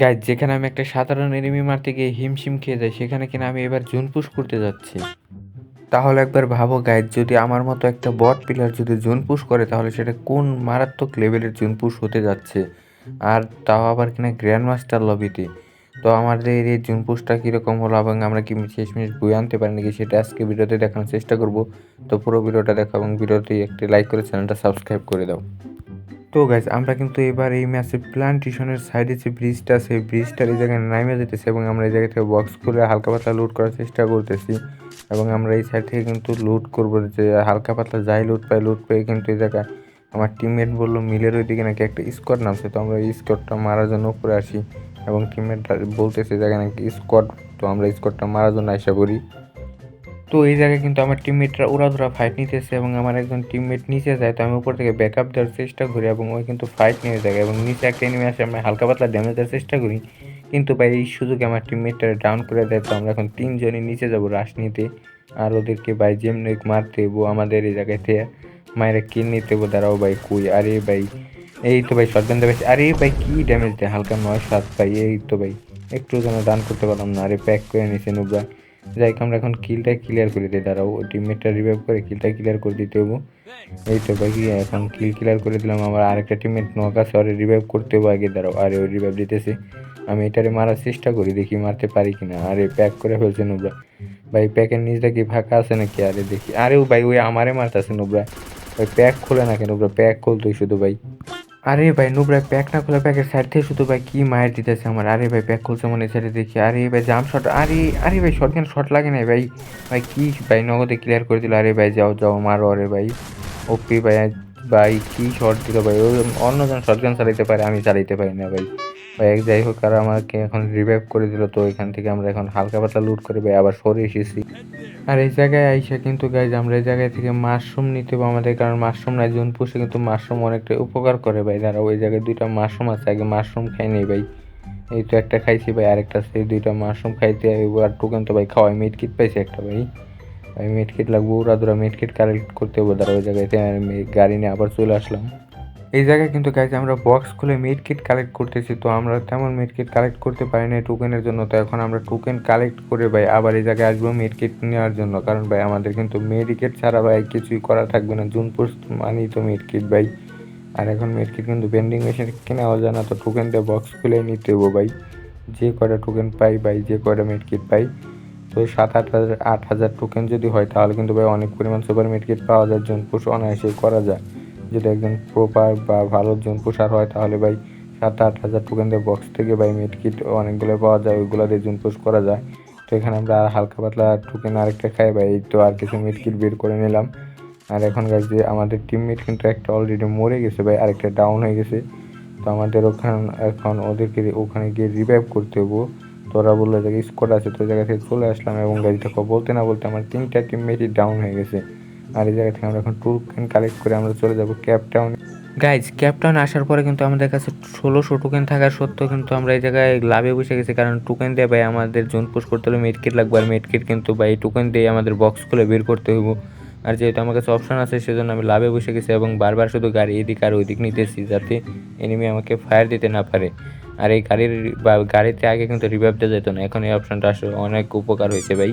Guys যেখানে আমি একটা সাধারণ এনিমি মারতে গিয়ে হিমশিম খেয়ে যাই, সেখানে কিনা আমি এবার জুন পুশ করতে যাচ্ছি। তাহলে একবার ভাবো গাইজ যদি আমার মতো একটা বট প্লেয়ার যদি জুন পুশ করে, তাহলে সেটা কোন মারাত্মক লেভেলের জুন পুশ হতে যাচ্ছে? আর তাও আবার কিনা গ্র্যান্ড মাস্টার লবিতে তো আমাদের এই জুন পুশটা কীরকম হলো এবং আমরা কি শেষমেশ বই আনতে পারি নাকি, সেটা আজকে ভিডিওতে দেখানোর চেষ্টা করব। তো পুরো ভিডিওটা দেখো এবং ভিডিওতে একটি লাইক করে চ্যানেলটা সাবস্ক্রাইব করে দাও। তো গাইজ আমরা কিন্তু এবার এই ম্যাচে প্লান্টেশনের সাইডে যে ব্রিজটা আছে ব্রিজটার এই জায়গায় নামে যেতেছে এবং আমরা এই জায়গা থেকে বক্স খুলে হালকা পাতলা লুট করার চেষ্টা করতেছি। এবং আমরা এই সাইড থেকে কিন্তু লুট করব যে হালকা পাতলা যাই লুট পাই লুট পেয়ে কিন্তু এই জায়গায় আমার টিমমেট বলল, মিলের ওইদিকে নাকি একটা স্কোয়াড নামছে? তো আমরা এই স্কোয়াডটা মারার জন্য উপরে আসি এবং টিমমেটটা বলতেছে জায়গায় নাকি স্কোয়াড তো আমরা স্কোয়াডটা মারার জন্য আশা করি তো এই জায়গায় কিন্তু আমার টিমমেটরা উড়াধুরা ফাইট নিতেছে এবং আমার একজন টিমমেট নিচে যায়, তো আমি উপর থেকে ব্যাকআপ দেওয়ার চেষ্টা করি এবং ওই কিন্তু ফাইট নিয়ে যায় এবং নিচে একটা এনিমি আসে, আমরা হালকা পাতলা ড্যামেজ দেওয়ার চেষ্টা করি। কিন্তু ভাই, এই সুযোগে আমার টিমমেটটা ডাউন করে দেয়, তো আমরা এখন তিনজনই নিচে যাব রাশ নিতে। আর ওদেরকে ভাই, যেমনি মারতে হব আমাদের এই জায়গাতে মায়েরা কিল নিতে হব দাঁড়াও ভাই, কুই? আরে ভাই, এই তো ভাই শটগান দেবে আরে ভাই, কী ড্যামেজ দেয়? হালকা নয় সাত, ভাই, এই তো ভাই, একটু যেন দান করতে পারলাম না। আরে প্যাক করে নিছে নুবরা। যাই আমরা এখন কিলটা ক্লিয়ার করে দিই। দাঁড়াও টিমমেটটা রিভাইভ করে কিলটা ক্লিয়ার করে দিতে হব। এই তো ভাই এখন কিল ক্লিয়ার করে দিলাম। আমার আরেকটা টিমমেট নক আছে, ওরে রিভাইভ করতে হব আগে। দাঁড়াও, আরে ওই রিভাইভ দিতেছে। আমি এটারে মারার চেষ্টা করি, দেখি মারতে পারি কিনা। আরে প্যাক করে ফেলছে নুবরা ভাই প্যাকের নিচটা কি ফাঁকা আছে নাকি? আরে দেখি। আরে ও ভাই, ওই আমারে মারতেছে নুবরা ভাই প্যাক খোলে না কেন নুবরা প্যাক খুলতোই শুধু ভাই। আরে ভাই নুবরা প্যাক না খোলা প্যাকের সাইড থেকে শুধু ভাই কি মায়ের দিতেছে আমার? আরে ভাই প্যাক খুলছে মনে ছেড়ে দেখি আরে ভাই জাম শট আরে আরে ভাই শট কেন? শট লাগে না ভাই। ভাই কি ভাই নগদে ক্লিয়ার করে দিল। আরে ভাই যাও যাও, মারো আরে ভাই। ওপি ভাই ভাই কি শট দিল ভাই? অন্যজন শট গান চালাইতে পারে, আমি চালাইতে পারি না ভাই। ভাই, এক যাই হোক, আর আমাকে এখন রিভাইভ করে দিল, তো এখান থেকে আমরা এখন হালকা পাতলা লুট করে ভাই আবার সরে এসেছি। আর এই জায়গায় আইসা কিন্তু গাইজ আমরা এই জায়গায় থেকে মাশরুম নিতে হবে আমাদের, কারণ মাশরুম নাই জুন পুষে কিন্তু মাশরুম অনেকটা উপকার করে ভাই। দাঁড়া ওই জায়গায় দুইটা মাশরুম আছে, আগে মাশরুম খাই নেই ভাই। এই তো একটা খাইছি ভাই, আরেকটা সেই দুইটা মাশরুম খাইতে আর টোকেন তো ভাই খাওয়াই। মিট কিট পাইছি একটা ভাই। ভাই মিট কিট লাগবো, ওরা দুরা মিট কিট কালেক্ট করতে হবে দাঁড়া ওই জায়গায় আমি গাড়ি নিয়ে আবার চলে আসলাম। এই জায়গায় কিন্তু গাইজ আমরা বক্স খুলে মিড কিট কালেক্ট করতেছি, তো আমরা তেমন মিড কিট কালেক্ট করতে পারি না টোকেনের জন্য, তো এখন আমরা টোকেন কালেক্ট করে ভাই আবার এই জায়গায় আসব মিড কিট নেওয়ার জন্য, কারণ ভাই আমাদের কিন্তু মেডিকেট ছাড়া ভাই কিছুই করা থাকবে না জুন পোস্ট মানি তো মিড কিট ভাই। আর এখন মিড কিট কিন্তু বেন্ডিং মেশিন কেনাও যায় না, তো টোকেন দিয়ে বক্স খুলে নিতে হব ভাই। যে কয়টা টোকেন পাই ভাই, যে কয়টা মিড কিট পাই। তো সাত, আট হাজার আট হাজার টোকেন যদি হয়, তাহলে কিন্তু ভাই অনেক পরিমাণ সুপার মিড কিট পাওয়া যায় জুন পোস্ট অনায়াসে করা যায়। যদি একজন প্রপার বা ভালো জন পোষার হয়, তাহলে ভাই সাত আট হাজার টোকেন বক্স থেকে ভাই মিট কিট অনেকগুলো পাওয়া যায়, ওইগুলো দিয়ে জুন পোষ করা যায়। তো এখানে আমরা আর হালকা পাতলা টোকেন আরেকটা খাই ভাই, এই তো আর কিছু মিট কিট বের করে নিলাম। আর এখন গাছ যে আমাদের টিম টিমমেট কিন্তু একটা অলরেডি মরে গেছে ভাই, আরেকটা ডাউন হয়ে গেছে। তো আমাদের ওখান, এখন ওদেরকে ওখানে গিয়ে রিভাইভ করতে হব। তো ওরা বলল যে স্কোয়াড আছে, তো জায়গা থেকে চলে আসলাম। এবং গাড়িটা বলতে না বলতে আমার তিনটা টিমমেটই ডাউন হয়ে গেছে। আর এই জায়গা থেকে আমরা এখন টোকেন কালেক্ট করে আমরা চলে যাব Cape Town guys Cape Town আসার পরে কিন্তু আমাদের কাছে ষোলোশো টোকেন থাকার সত্ত্বেও কিন্তু আমরা এই জায়গায় লাভে বসে গেছি। কারণ টোকেন দিয়ে ভাই আমাদের জোন পোস্ট করতে হলে মেডকিট লাগবে। আর মেডকিট কিন্তু ভাই টোকেন দিয়ে আমাদের বক্স খুলে বের করতে হইব। আর যেহেতু আমার কাছে অপশন আছে, সেজন্য আমি লাভে বসে গেছি এবং বারবার শুধু গাড়ি এদিক আর ওইদিক নিতেছি যাতে এনিমি আমাকে ফায়ার দিতে না পারে। আর এই গাড়ির বা গাড়িতে আগে কিন্তু রিভাইভ দেওয়া যেত না। এখন এই অপশনটা আসলে অনেক উপকার হয়েছে ভাই।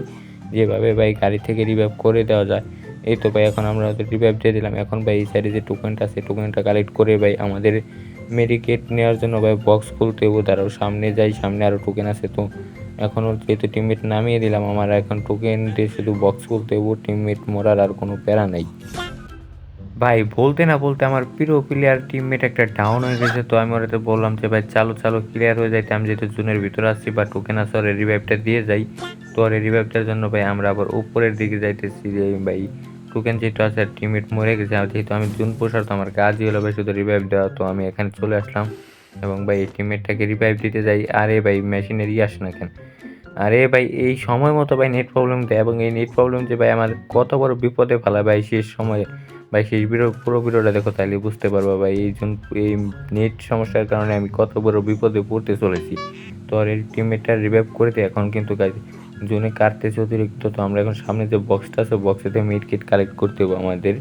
যেভাবে ভাই গাড়ি থেকে রিভাইভ করে দেওয়া যায়। এই তো ভাই, এখন আমরা ওদের রিভাইভ দিয়ে দিলাম। এখন ভাই, এই সাইডে যে টোকেনটা আছে টোকেনটা কালেক্ট করে ভাই, আমাদের মেডিকেট নেওয়ার জন্য ভাই বক্স খুলতে হব তারাও সামনে যাই, সামনে আরও টোকেন আছে তো। এখন যেহেতু টিমমেট নামিয়ে দিলাম, আমার এখন টোকেন দিয়ে শুধু বক্স খুলতে হব টিমমেট মরার আর কোনো প্যারা নেই। ভাই, বলতে না বলতে আমার প্রিয় প্লেয়ার টিমমেট একটা ডাউন হয়ে গেছে তো। আমি ওরাতে বললাম যে, ভাই, চালো চালো ক্লিয়ার হয়ে যাইতে আমি যেহেতু জুনের ভিতরে আসছি বা টোকেন আছে, ওর রিভাইভটা দিয়ে যাই। তো ওর রিভাইভটার জন্য ভাই, আমরা আবার উপরের দিকে যাইতেছি ভাই টোকেন যেহেতু আছে টিমমেট মরে গেছে যেহেতু আমি জুন পোষার, তো আমার কাজই হলো ভাই শুধু রিভাইভ দেওয়া, তো আমি এখানে চলে আসলাম। এবং ভাই এই টিমমেটটাকে রিভাইভ দিতে যাই, আরে ভাই মেশিনের ইয়ে আসে না কেন? আরে ভাই, এই সময় মতো ভাই নেট প্রবলেম দেয়, এবং এই নেট প্রবলেম যে ভাই আমার কত বড় বিপদে ফেলা ভাই শেষ সময়ে। ভাই শেষ ভিডিও পুরো ভিডিওটা দেখো তাইলে বুঝতে পারব ভাই, এই জন্য এই নেট সমস্যার কারণে আমি কত বড় বিপদে পড়তে চলেছি। তো আর এই টিমমেটটা রিভাইভ করে দিই এখন কিন্তু গাছ জোনে কাটতেছে অতিরিক্ত, তো আমরা এখন সামনে যে বক্সটা আছে বক্সেতে মিড কিট কালেক্ট করতে হবে আমাদের।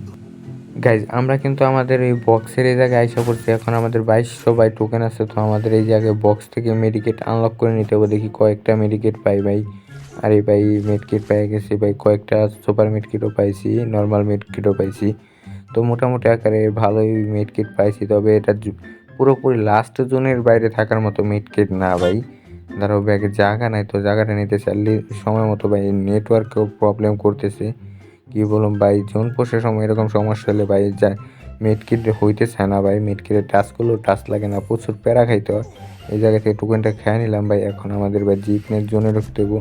গাইজ আমরা কিন্তু আমাদের এই বক্সের এই জায়গায় আইসা পড়ছি। এখন আমাদের বাইশশো বাই টোকেন আছে, তো আমাদের এই জায়গায় বক্স থেকে মেডিকেট আনলক করে নিতে হবে। দেখি কয়েকটা মেডিকেট পাই ভাই। আরে ভাই মেডকিট পেয়ে গেছি ভাই। কয়েকটা সুপার মেডকিটও পাইছি নর্মাল মেডকিটও পাইছি। তো মোটামুটি আকারে ভালোই মেডকিট পাইছি, তবে এটা পুরোপুরি লাস্ট জোনের বাইরে থাকার মতো মেডকিট না ভাই। ধরো ব্যাগে জায়গা নাই তো, জায়গাটা নিতে চাইলে সময় মতো ভাই নেটওয়ার্কেও প্রবলেম করতেছে। কি বলুন ভাই জোন পোষের সময়, এরকম সমস্যা হলে ভাই, যা মেডকিট হইতে চায় না ভাই মেডকিটের টাচ করলেও টাচ লাগে না, প্রচুর প্যারা খাইতে হয়। এই জায়গা থেকে টুকেনটা খেয়ে নিলাম ভাই, এখন আমাদের ভাই জিপনের জোনে রেখে দেবো।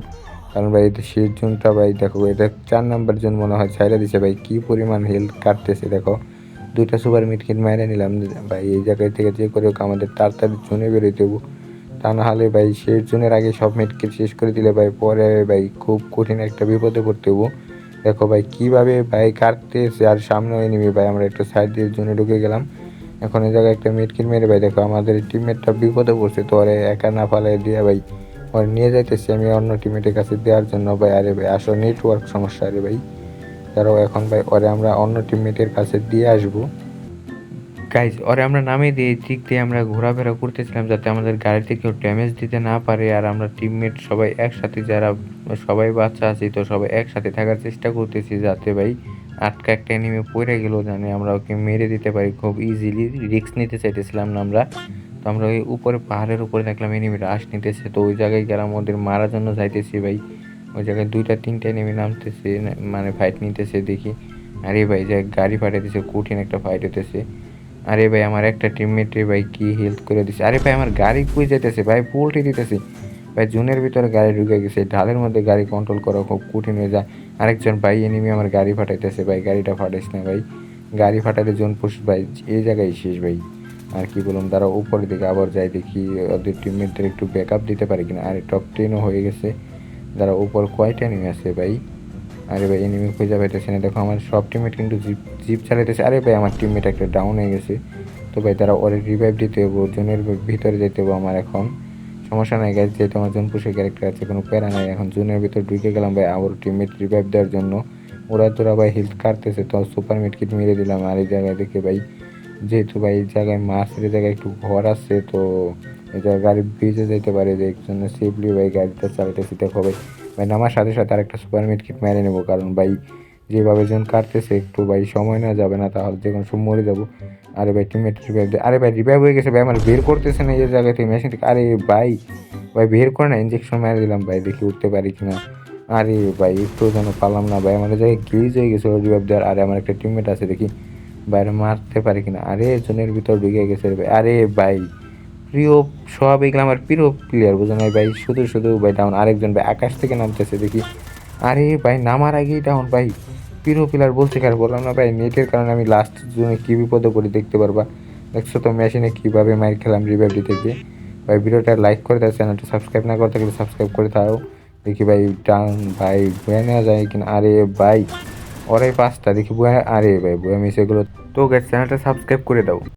কারণ ভাই, এটা শেষ জোনটা ভাই, দেখো, এটা চার নাম্বার জোন মনে হয়, ছাইড়া দিছে ভাই, কি পরিমাণ হেলথ কাটতেছে, দেখো। দুইটা সুপার মিটকিট মাইরে নিলাম, ভাই, এই জায়গা থেকে যে করে আমাদের তাড়াতাড়ি জোনে বেরোয় দেবো। তা না হলে ভাই শেষ জুনের আগে সব মিটকিট শেষ করে দিলে ভাই, পরে ভাই খুব কঠিন একটা বিপদে পড়তে হব। দেখো ভাই, কীভাবে ভাই কাটতেছে আর সামনেও এনিমি ভাই, আমরা একটু সাইড দিয়ে জুনে ঢুকে গেলাম। এখন এই জায়গায় একটা মিটকিট মেরে ভাই, দেখো আমাদের টিমমেটটা বিপদে পড়ছে, তো ওরে একা না ফালাই দিয়ে ভাই, ওরে নিয়ে যাইতেছি আমি অন্য টিমমেটের কাছে দেওয়ার জন্য ভাই, আরে ভাই, আসলে নেটওয়ার্ক সমস্যা আরে ভাই। তারাও এখন ভাই, ওরে আমরা অন্য টিমমেটের কাছে দিয়ে আসব। গাইজ ওরে আমরা নামিয়ে দিয়ে দিক দিয়ে আমরা ঘোরাফেরা করতেছিলাম যাতে আমাদের গাড়িতে কেউ ড্যামেজ দিতে না পারে আর আমরা টিমমেট সবাই একসাথে যারা, সবাই বাচ্চা আছি তো সবাই একসাথে থাকার চেষ্টা করতেছি যাতে ভাই আটকা একটা এনিমে পড়ে গেল জানে আমরা ওকে মেরে দিতে পারি। খুব ইজিলি রিস্ক নিতে চাইতেছিলাম না আমরা। তো আমরা ওই উপরে, পাহাড়ের উপরে দেখলাম এনিমি রাশ নিতেছে। তো ওই জায়গায় গেলাম, ওদের মারার জন্য যাইতেছি ভাই। ওই জায়গায় দুইটা, তিনটা এনিমি নামতেছে মানে ফাইট নিতেছে দেখি। আরে ভাই, যে গাড়ি ফাটাইতেছে, কঠিন একটা ফাইট হতেছে আরে ভাই, আমার একটা টিমমেটে ভাই, কি হেল্প করে দিছে? আরে ভাই, আমার গাড়ি কুই যেতেছে ভাই পোল্টে দিতেছে। ভাই, জুনের ভিতরে গাড়ি ঢুকে গেছে, ঢালের মধ্যে গাড়ি কন্ট্রোল করা খুব কঠিন হয়ে যায়। আরেকজন ভাই এনিমি আমার গাড়ি ফাটাইতেছে, ভাই, গাড়িটা ফাটাইস না ভাই। গাড়ি ফাটাইলে জোন পুষ ভাই, এই জায়গায় শেষ ভাই। আর কি বলুন তারা উপরের দিকে আবার যাই দেখি, ওদের টিমমেটদের একটু ব্যাকআপ দিতে পারে কিনা। আরে টপ টেনও হয়ে গেছে। যারা উপর কয়টা নিয়ে আছে ভাই? আরে ভাই এনিমি খুঁজে পাইতেছে না। দেখো, আমার সব টিমমেট কিন্তু জিপ জিপ চালাইতেছে। আরে ভাই, আমার টিমমেট একটা ডাউন হয়ে গেছে। তো ভাই, তারা ওরে রিভাইভ দিতে হব জোনের ভিতরে যেতে হব আমার এখন। সমস্যা নাই গাইজ যেহেতু আমার জোন পুষে ক্যারেক্টার আছে, কোনো প্যারা নাই। এখন জোনের ভিতর ঢুকে গেলাম ভাই, আবার টিমমেট রিভাইভ দেওয়ার জন্য। ওরা তোরা ভাই হেলথ কাটতেছে, তো সুপার মিট কিট মেরে দিলাম। আর এই জায়গায় দেখে ভাই, যেহেতু ভাই এই জায়গায় মাছের জায়গায় একটু ঘর আছে, তো জায়গায় গাড়ি ভিজে যেতে পারে। যে একজন সেফলি ভাই গাড়িটা চালাতেছি দেখো ভাই ভাই নামার সাথে সাথে আরেকটা সুপার মিট কিট মেরে নেব। কারণ ভাই, যেভাবে জন কাটতেছে, একটু ভাই সময় নেওয়া যাবে না, তাহলে কোনো সময় মরে যাব। আরে ভাই টিমমেট রিভাইভ আরে ভাই রিভাইভ হয়ে গেছে ভাই, আমার বের করতেছে না এই জায়গা থেকে মেশিন থেকে। আরে ভাই ভাই বের করে না ইঞ্জেকশন মেরে দিলাম ভাই, দেখি উঠতে পারি কি না আরে ভাই, একটু যেন পারলাম না ভাই আমাদের জায়গায় গ্লিজ হয়ে গেছে রিভাইভ দেওয়ার। আরে আমার একটা টিমমেট আছে, দেখি বাইরে মারতে পারি কিনা। আরে জনের ভিতর ঢুকে গেছে রে ভাই। আরে ভাই প্রিয় সব আমার প্রিয় প্লেয়ার বুঝলেন ভাই? শুধু শুধু ভাই ডাউন আরেকজন ভাই আকাশ থেকে নামতেছে দেখি। আরে ভাই, নামার আগেই ডাউন ভাই। প্রিয় প্লেয়ার বলছে কার বললাম না ভাই? নেটের কারণে আমি লাস্ট জন্য কী বিপদে পড়ি দেখতে পারবা? দেখছ তো মেশিনে কীভাবে মাইর খেলাম রিভাইভ দিতে গিয়ে? ভাই, ভিডিওটা লাইক করে দাও চ্যানেলটা সাবস্ক্রাইব না করতে গেলে সাবস্ক্রাইব করে দাও। দেখি ভাই ডাউন ভাই, বয়ে নেওয়া যায় কিনা? আরে ভাই, ওরাই পাঁচটা। দেখি বয়ে, আরে ভাই, বয়ে মিশে এগুলো তো চ্যানেলটা সাবস্ক্রাইব করে দাও।